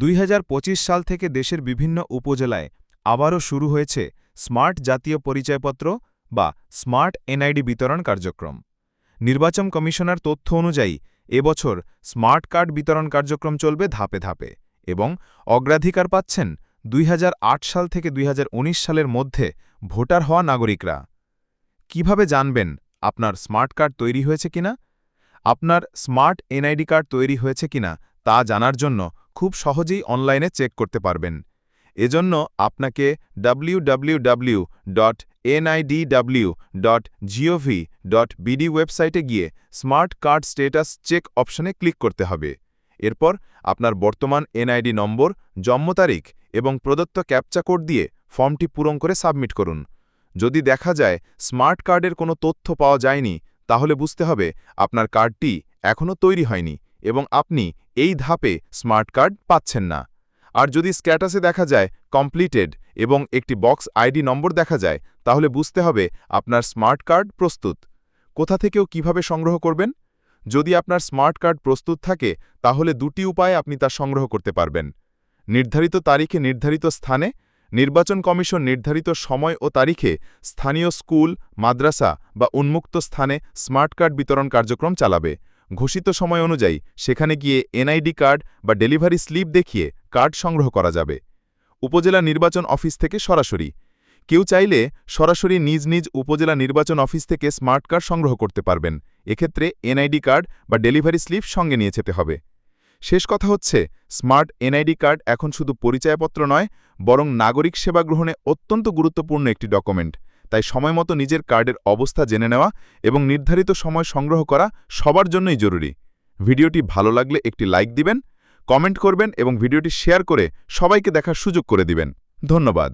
দুই হাজার পঁচিশ সাল থেকে দেশের বিভিন্ন উপজেলায় আবারও শুরু হয়েছে স্মার্ট জাতীয় পরিচয়পত্র বা স্মার্ট এনআইডি বিতরণ কার্যক্রম। নির্বাচন কমিশনার তথ্য অনুযায়ী, এবছর স্মার্ট কার্ড বিতরণ কার্যক্রম চলবে ধাপে ধাপে এবং অগ্রাধিকার পাচ্ছেন দুই হাজার আট সাল থেকে দুই হাজার উনিশ সালের মধ্যে ভোটার হওয়া নাগরিকরা। কীভাবে জানবেন আপনার স্মার্ট কার্ড তৈরি হয়েছে কিনা? আপনার স্মার্ট এনআইডি কার্ড তৈরি হয়েছে কিনা তা জানার জন্য খুব সহজেই অনলাইনে চেক করতে পারবেন। এজন্য আপনাকে www.nidw.gov.bd ওয়েবসাইটে গিয়ে স্মার্ট কার্ড স্টেটাস চেক অপশনে ক্লিক করতে হবে। এরপর আপনার বর্তমান এনআইডি নম্বর, জন্ম তারিখ এবং প্রদত্ত ক্যাপচা কোড দিয়ে ফর্মটি পূরণ করে সাবমিট করুন। যদি দেখা যায় স্মার্ট কার্ডের কোনো তথ্য পাওয়া যায়নি, তাহলে বুঝতে হবে আপনার কার্ডটি এখনও তৈরি হয়নি। এবং আপনি এই ধাপে স্মার্ট কার্ড পাচ্ছেন না। আর যদি স্ট্যাটাসে দেখা যায়, কমপ্লিটেড এবং একটি বক্স আইডি নম্বর দেখা যায়, তাহলে বুঝতে হবে আপনার স্মার্ট কার্ড প্রস্তুত। কোথা থেকেও কীভাবে সংগ্রহ করবেন? যদি আপনার স্মার্ট কার্ড প্রস্তুত থাকে, তাহলে দুটি উপায়ে আপনি তা সংগ্রহ করতে পারবেন। নির্ধারিত তারিখে নির্ধারিত স্থানে, নির্বাচন কমিশন নির্ধারিত সময় ও তারিখে স্থানীয় স্কুল, মাদ্রাসা বা উন্মুক্ত স্থানে স্মার্ট কার্ড বিতরণ কার্যক্রম চালাবে। ঘোষিত সময় অনুযায়ী সেখানে গিয়ে এনআইডি কার্ড বা ডেলিভারি স্লিপ দেখিয়ে কার্ড সংগ্রহ করা যাবে। উপজেলা নির্বাচন অফিস থেকে সরাসরি। কেউ চাইলে সরাসরি নিজ নিজ উপজেলা নির্বাচন অফিস থেকে স্মার্ট কার্ড সংগ্রহ করতে পারবেন। এক্ষেত্রে এনআইডি কার্ড বা ডেলিভারি স্লিপ সঙ্গে নিয়ে যেতে হবে। শেষ কথা হচ্ছে, স্মার্ট এনআইডি কার্ড এখন শুধু পরিচয়পত্র নয়, বরং নাগরিক সেবা গ্রহণে অত্যন্ত গুরুত্বপূর্ণ একটি ডকুমেন্ট। তাই সময়মতো নিজের কার্ডের অবস্থা জেনে নেওয়া এবং নির্ধারিত সময় সংগ্রহ করা সবার জন্যই জরুরি। ভিডিওটি ভালো লাগলে একটি লাইক দিবেন, কমেন্ট করবেন এবং ভিডিওটি শেয়ার করে সবাইকে দেখার সুযোগ করে দিবেন। ধন্যবাদ।